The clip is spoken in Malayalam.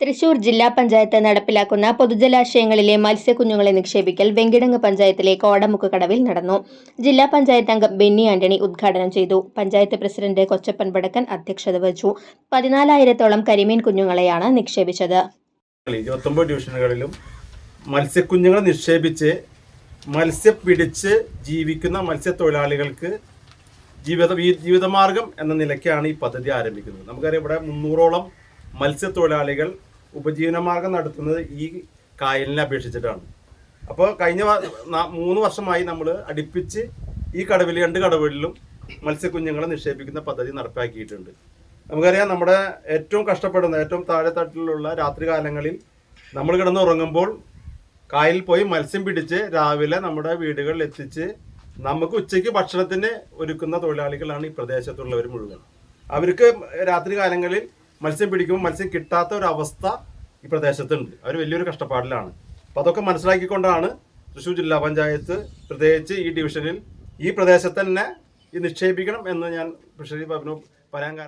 തൃശൂർ ജില്ലാ പഞ്ചായത്ത് നടപ്പിലാക്കുന്ന പൊതുജലാശയങ്ങളിലെ മത്സ്യക്കുഞ്ഞുങ്ങളെ നിക്ഷേപിക്കൽ വെങ്കിടങ്ങ് പഞ്ചായത്തിലെ കോടമുക്ക് കടവിൽ നടന്നു. ജില്ലാ പഞ്ചായത്ത് അംഗം ബെന്നി ആന്റണി ഉദ്ഘാടനം ചെയ്തു. പഞ്ചായത്ത് പ്രസിഡന്റ് കൊച്ചപ്പൻ വടക്കൻ അധ്യക്ഷത വഹിച്ചു. പതിനാലായിരത്തോളം കരിമീൻ കുഞ്ഞുങ്ങളെയാണ് നിക്ഷേപിച്ചത്. ഇരുപത്തൊമ്പത് ഡിവിഷനുകളിലും മത്സ്യക്കുഞ്ഞുങ്ങളെ നിക്ഷേപിച്ച് മത്സ്യം പിടിച്ച് ജീവിക്കുന്ന മത്സ്യത്തൊഴിലാളികൾക്ക് ജീവിത ജീവിതമാർഗം എന്ന നിലയ്ക്കാണ് ഈ പദ്ധതി ആരംഭിക്കുന്നത്. നമുക്കറിയാം ഇവിടെ മുന്നൂറോളം മത്സ്യത്തൊഴിലാളികൾ ഉപജീവനമാർഗം നടത്തുന്നത് ഈ കായലിനെ അപേക്ഷിച്ചിട്ടാണ്. അപ്പോൾ കഴിഞ്ഞ മൂന്ന് വർഷമായി നമ്മൾ അടുപ്പിച്ച് ഈ കടവിൽ രണ്ട് കടവുകളിലും മത്സ്യക്കുഞ്ഞുങ്ങളെ നിക്ഷേപിക്കുന്ന പദ്ധതി നടപ്പാക്കിയിട്ടുണ്ട്. നമുക്കറിയാം നമ്മുടെ ഏറ്റവും കഷ്ടപ്പെടുന്ന ഏറ്റവും താഴെത്തട്ടിലുള്ള രാത്രികാലങ്ങളിൽ നമ്മൾ കിടന്ന് ഉറങ്ങുമ്പോൾ കായലിൽ പോയി മത്സ്യം പിടിച്ച് രാവിലെ നമ്മുടെ വീടുകളിൽ എത്തിച്ച് നമുക്ക് ഉച്ചയ്ക്ക് ഭക്ഷണത്തിന് ഒരുക്കുന്ന തൊഴിലാളികളാണ് ഈ പ്രദേശത്തുള്ളവർ മുഴുവൻ. അവർക്ക് രാത്രി കാലങ്ങളിൽ മത്സ്യം പിടിക്കുമ്പോൾ മത്സ്യം കിട്ടാത്ത ഒരു അവസ്ഥ ഈ പ്രദേശത്തുണ്ട്. അവർ വലിയൊരു കഷ്ടപ്പാടിലാണ്. അപ്പോൾ അതൊക്കെ മനസ്സിലാക്കിക്കൊണ്ടാണ് തൃശ്ശൂർ ജില്ലാ പഞ്ചായത്ത് പ്രത്യേകിച്ച് ഈ ഡിവിഷനിൽ ഈ പ്രദേശത്ത് തന്നെ ഈ നിക്ഷേപിക്കണം എന്ന് ഞാൻ ഫിഷറി പറഞ്ഞു പറയാൻ കാരണം